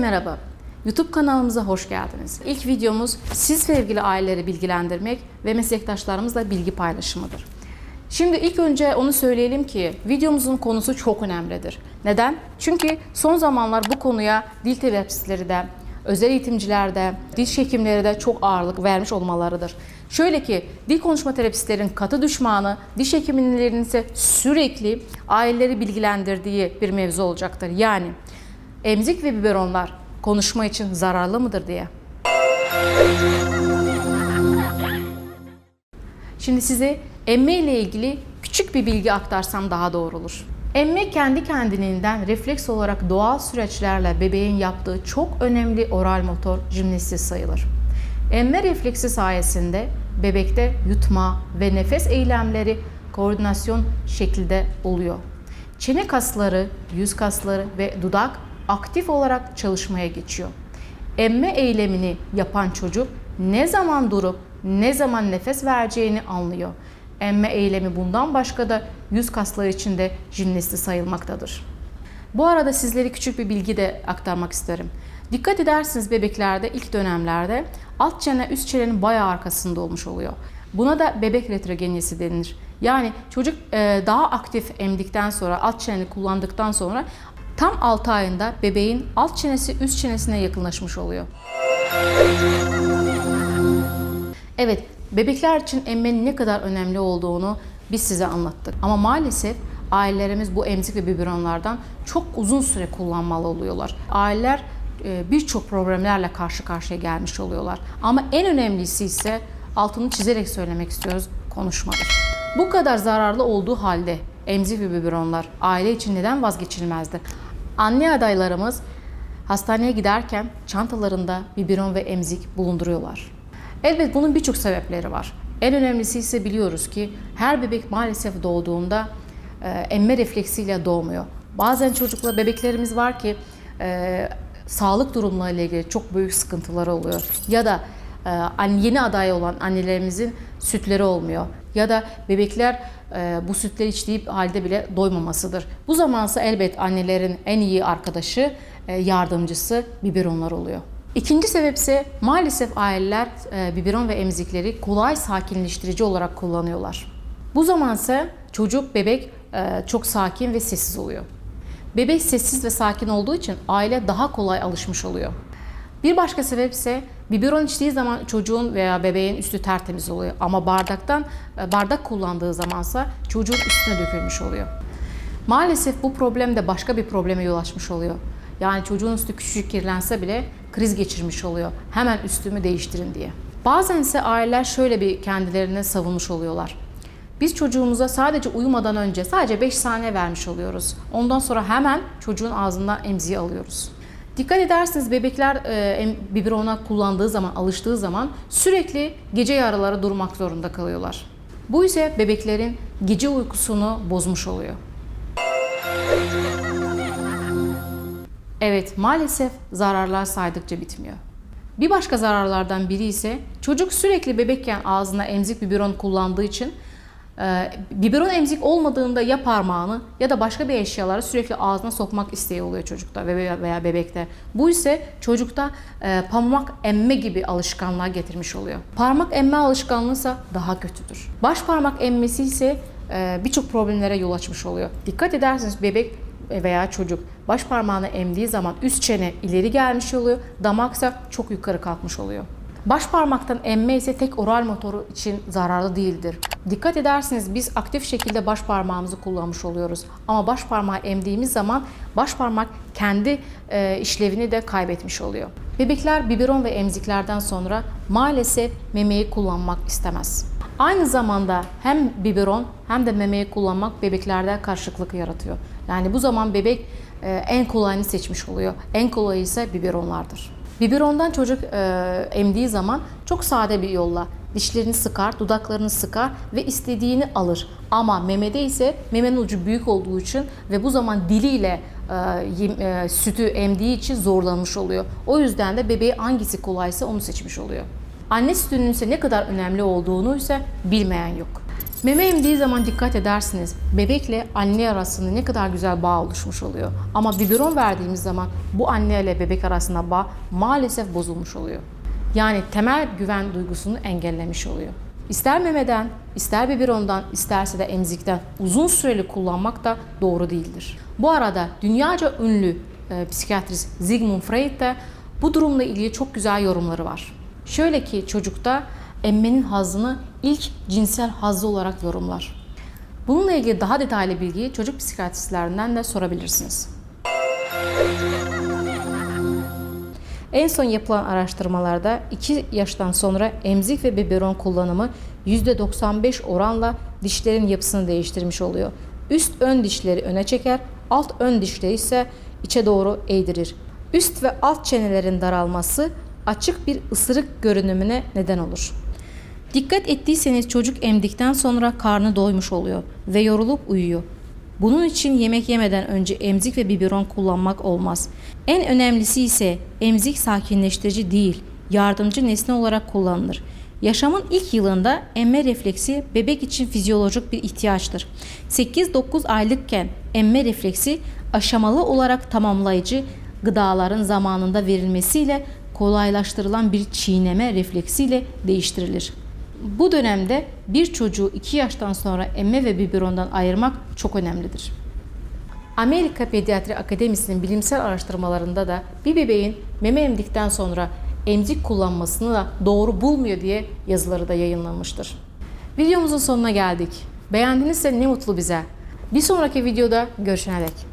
Merhaba. YouTube kanalımıza hoş geldiniz. İlk videomuz siz sevgili aileleri bilgilendirmek ve meslektaşlarımızla bilgi paylaşımıdır. Şimdi ilk önce onu söyleyelim ki videomuzun konusu çok önemlidir. Neden? Çünkü son zamanlar bu konuya dil terapistleri de, özel eğitimciler de, diş hekimleri de çok ağırlık vermiş olmalarıdır. Şöyle ki dil konuşma terapistlerin katı düşmanı, diş hekimlerinin ise sürekli aileleri bilgilendirdiği bir mevzu olacaktır. Yani emzik ve biberonlar konuşma için zararlı mıdır diye. Şimdi size emme ile ilgili küçük bir bilgi aktarsam daha doğru olur. Emme kendi kendiliğinden refleks olarak doğal süreçlerle bebeğin yaptığı çok önemli oral motor jimnastiği sayılır. Emme refleksi sayesinde bebekte yutma ve nefes eylemleri koordinasyon şekilde oluyor. Çene kasları, yüz kasları ve dudak aktif olarak çalışmaya geçiyor. Emme eylemini yapan çocuk ne zaman durup ne zaman nefes vereceğini anlıyor. Emme eylemi bundan başka da yüz kasları için de jimnasti sayılmaktadır. Bu arada sizlere küçük bir bilgi de aktarmak isterim. Dikkat edersiniz bebeklerde ilk dönemlerde alt çene üst çenenin bayağı arkasında olmuş oluyor. Buna da bebek retrogenyesi denilir. Yani çocuk e, daha aktif emdikten sonra alt çeneni kullandıktan sonra tam 6 ayında bebeğin alt çenesi üst çenesine yakınlaşmış oluyor. Evet, bebekler için emmenin ne kadar önemli olduğunu biz size anlattık. Ama maalesef ailelerimiz bu emzik ve biberonlardan çok uzun süre kullanmalı oluyorlar. Aileler e, birçok problemlerle karşı karşıya gelmiş oluyorlar. Ama en önemlisi ise altını çizerek söylemek istiyoruz konuşmadır. Bu kadar zararlı olduğu halde emzik ve biberonlar aile için neden vazgeçilmezdir? Anne adaylarımız hastaneye giderken çantalarında biberon ve emzik bulunduruyorlar. Elbet bunun birçok sebepleri var. En önemlisi ise biliyoruz ki her bebek maalesef doğduğunda e, emme refleksiyle doğmuyor. Bazen çocukla bebeklerimiz var ki e, sağlık durumlarıyla ilgili çok büyük sıkıntıları oluyor. Ya da e, yeni aday olan annelerimizin sütleri olmuyor. Ya da bebekler e, bu sütleri içtiği halde bile doymamasıdır. Bu zamansa elbet annelerin en iyi arkadaşı, e, yardımcısı biberonlar oluyor. İkinci sebep ise maalesef aileler e, biberon ve emzikleri kolay sakinleştirici olarak kullanıyorlar. Bu zamansa çocuk, bebek e, çok sakin ve sessiz oluyor. Bebek sessiz ve sakin olduğu için aile daha kolay alışmış oluyor. Bir başka sebep ise biberon içtiği zaman çocuğun veya bebeğin üstü tertemiz oluyor ama bardaktan e, bardak kullandığı zamansa çocuğun üstüne dökülmüş oluyor. Maalesef bu problem de başka bir probleme yol açmış oluyor. Yani çocuğun üstü küçücük kirlense bile kriz geçirmiş oluyor. Hemen üstümü değiştirin diye. Bazen ise aileler şöyle bir kendilerini savunmuş oluyorlar. Biz çocuğumuza sadece uyumadan önce sadece 5 saniye vermiş oluyoruz. Ondan sonra hemen çocuğun ağzından emziği alıyoruz. Dikkat ederseniz bebekler e, biberona kullandığı zaman, alıştığı zaman sürekli gece yarıları durmak zorunda kalıyorlar. Bu ise bebeklerin gece uykusunu bozmuş oluyor. Evet, maalesef zararlar saydıkça bitmiyor. Bir başka zararlardan biri ise çocuk sürekli bebekken ağzına emzik biberon kullandığı için e, biberon emzik olmadığında ya parmağını ya da başka bir eşyaları sürekli ağzına sokmak isteği oluyor çocukta veya bebekte. Bu ise çocukta e, parmak emme gibi alışkanlığa getirmiş oluyor. Parmak emme alışkanlığı ise daha kötüdür. Baş parmak emmesi ise e, birçok problemlere yol açmış oluyor. Dikkat ederseniz bebek veya çocuk baş parmağını emdiği zaman üst çene ileri gelmiş oluyor, damaksa çok yukarı kalkmış oluyor. Baş parmaktan emme ise tek oral motoru için zararlı değildir. Dikkat ederseniz biz aktif şekilde baş parmağımızı kullanmış oluyoruz. Ama baş parmağı emdiğimiz zaman baş parmak kendi e, işlevini de kaybetmiş oluyor. Bebekler biberon ve emziklerden sonra maalesef memeyi kullanmak istemez. Aynı zamanda hem biberon hem de memeyi kullanmak bebeklerde karışıklık yaratıyor. Yani bu zaman bebek e, en kolayını seçmiş oluyor. En kolayı ise biberonlardır. Biberondan çocuk e, emdiği zaman çok sade bir yolla dişlerini sıkar, dudaklarını sıkar ve istediğini alır. Ama memede ise memenin ucu büyük olduğu için ve bu zaman diliyle e, e, sütü emdiği için zorlanmış oluyor. O yüzden de bebeği hangisi kolaysa onu seçmiş oluyor. Anne sütünün ise ne kadar önemli olduğunu ise bilmeyen yok. Meme emdiği zaman dikkat edersiniz. Bebekle anne arasında ne kadar güzel bağ oluşmuş oluyor. Ama biberon verdiğimiz zaman bu anne ile bebek arasında bağ maalesef bozulmuş oluyor. Yani temel güven duygusunu engellemiş oluyor. İster memeden, ister biberondan, isterse de emzikten uzun süreli kullanmak da doğru değildir. Bu arada dünyaca ünlü e, psikiyatrist Sigmund Freud de bu durumla ilgili çok güzel yorumları var. Şöyle ki çocukta emmenin hazzını ilk cinsel hazzı olarak yorumlar. Bununla ilgili daha detaylı bilgiyi çocuk psikiyatristlerinden de sorabilirsiniz. En son yapılan araştırmalarda 2 yaştan sonra emzik ve biberon kullanımı %95 oranla dişlerin yapısını değiştirmiş oluyor. Üst ön dişleri öne çeker, alt ön dişleri ise içe doğru eğdirir. Üst ve alt çenelerin daralması açık bir ısırık görünümüne neden olur. Dikkat ettiyseniz çocuk emdikten sonra karnı doymuş oluyor ve yorulup uyuyor. Bunun için yemek yemeden önce emzik ve biberon kullanmak olmaz. En önemlisi ise emzik sakinleştirici değil, yardımcı nesne olarak kullanılır. Yaşamın ilk yılında emme refleksi bebek için fizyolojik bir ihtiyaçtır. 8-9 aylıkken emme refleksi aşamalı olarak tamamlayıcı gıdaların zamanında verilmesiyle kolaylaştırılan bir çiğneme refleksiyle değiştirilir. Bu dönemde bir çocuğu 2 yaştan sonra emme ve biberondan ayırmak çok önemlidir. Amerika Pediatri Akademisi'nin bilimsel araştırmalarında da bir bebeğin meme emdikten sonra emzik kullanmasını da doğru bulmuyor diye yazıları da yayınlanmıştır. Videomuzun sonuna geldik. Beğendinizse ne mutlu bize. Bir sonraki videoda görüşene dek.